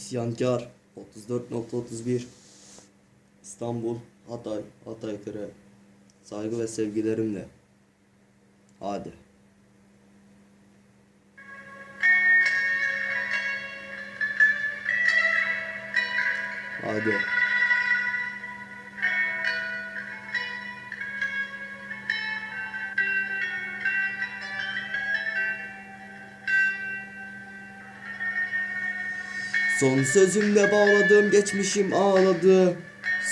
İsyankar 34.31 İstanbul Hatay Hatay Kıra Saygı ve sevgilerimle. Hadi. Hadi Son sözümle bağladım geçmişim ağladı.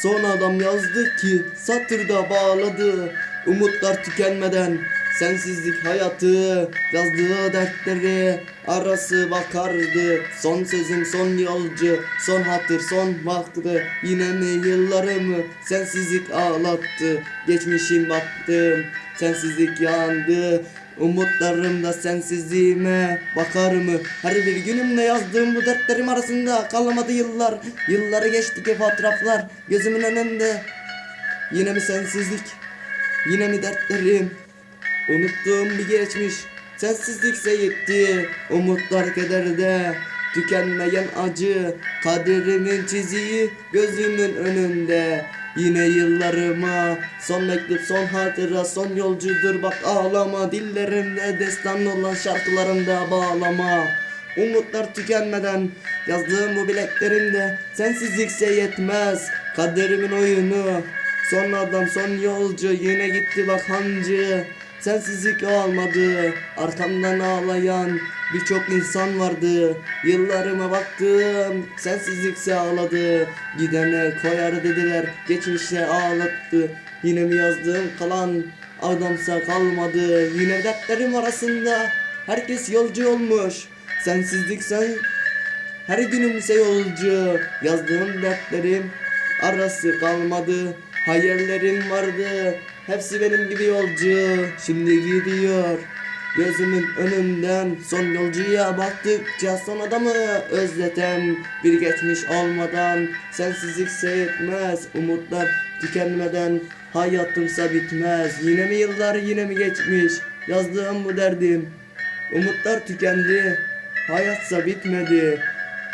Son adam yazdı ki satırda bağladı. Umutlar tükenmeden sensizlik hayatı Yazdığı dertleri arası bakardı. Son sözüm son yolcu son hatır son vakti Yine mi yıllarımı sensizlik ağlattı. Geçmişim baktım sensizlik yandı Umutlarımda sensizliğime bakar mı? Her bir günümde yazdığım bu dertlerim arasında kalmadı yıllar Yılları geçti ki fotoğraflar gözümün önünde Yine mi sensizlik? Yine mi dertlerim? Unuttuğum bir geçmiş Sensizlikse yetti Umutlar kederde Tükenmeyen acı Kaderimin çiziği gözümün önünde Yine yıllarıma Son mektup son hatıra son yolcudur. Bak ağlama Dillerimde destan olan şarkılarımda bağlama. Umutlar tükenmeden yazdığım bu bileklerimde Sensizlikse yetmez kaderimin oyunu. Son adam son yolcu yine gitti bak hancı. Sensizlik olmadı arkamdan ağlayan birçok insan vardı Yıllarıma baktım sensizlikse ağladı. Gidene koyar dediler geçmişe ağlattı. Yine mi yazdığım kalan adamsa kalmadı. Yine dertlerim arasında herkes yolcu olmuş. Sensizlik sen her günümse yolcu. Yazdığım dertlerim arası kalmadı Hayallerim vardı. Hepsi benim gibi yolcu. Şimdi gidiyor Gözümün önünden Son yolcuya baktıkça Son adamı özleten Bir geçmiş olmadan Sensizlik seyretmez Umutlar tükenmeden Hayatımsa bitmez. Yine mi yıllar yine mi geçmiş? Yazdığım bu derdim. Umutlar tükendi Hayatsa bitmedi.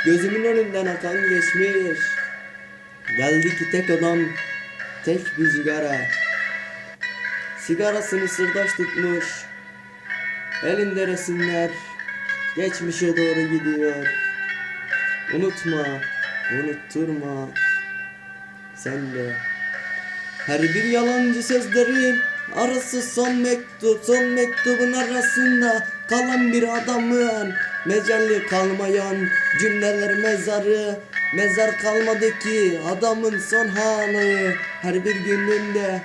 Gözümün önünden akan geçmiş. Geldi ki tek adam Tek bir sigara. Sigarasını sırdaş tutmuş Elinde resimler Geçmişe doğru gidiyor. Unutma Unutturma Sen de. Her bir yalancı sözlerin Arası son mektup Son mektubun arasında Kalan bir adamın Mecalli kalmayan Cümleler mezarı Mezar kalmadı ki adamın son hali Her bir gününde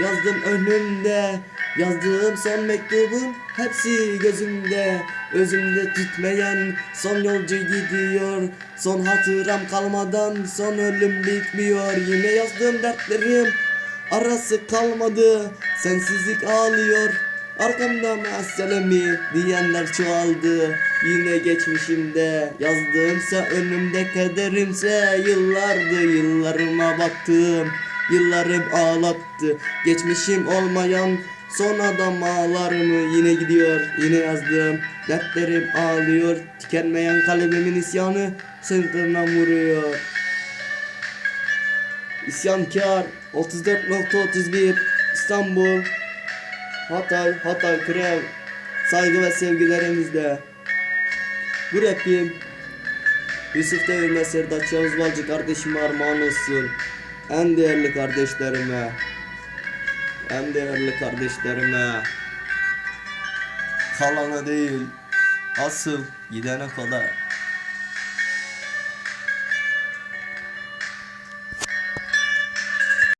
yazdım önümde Yazdığım son mektubun hepsi gözümde. Özümde tütmeyen son yolcu gidiyor. Son hatıram kalmadan son ölüm bitmiyor. Yine yazdığım dertlerim arası kalmadı. Sensizlik ağlıyor. Arkamda meselemi diyenler çoğaldı. Yine geçmişimde yazdığımsa önümde kaderimse Yıllardı yıllarıma baktım Yıllarım ağlattı. Geçmişim olmayan son adam ağlar mı? Yine gidiyor yine yazdım. Dertlerim ağlıyor. Tükenmeyen kalbimin isyanı Sırtına vuruyor. İsyankar 34.31 İstanbul Hatay, Hatay, Krev Saygı ve sevgilerimizle. Bu rapim Yusuf Devir ve Serdaç Yavuz Balcı kardeşime armağan olsun En değerli kardeşlerime. En değerli kardeşlerime. Kalana değil Asıl gidene kadar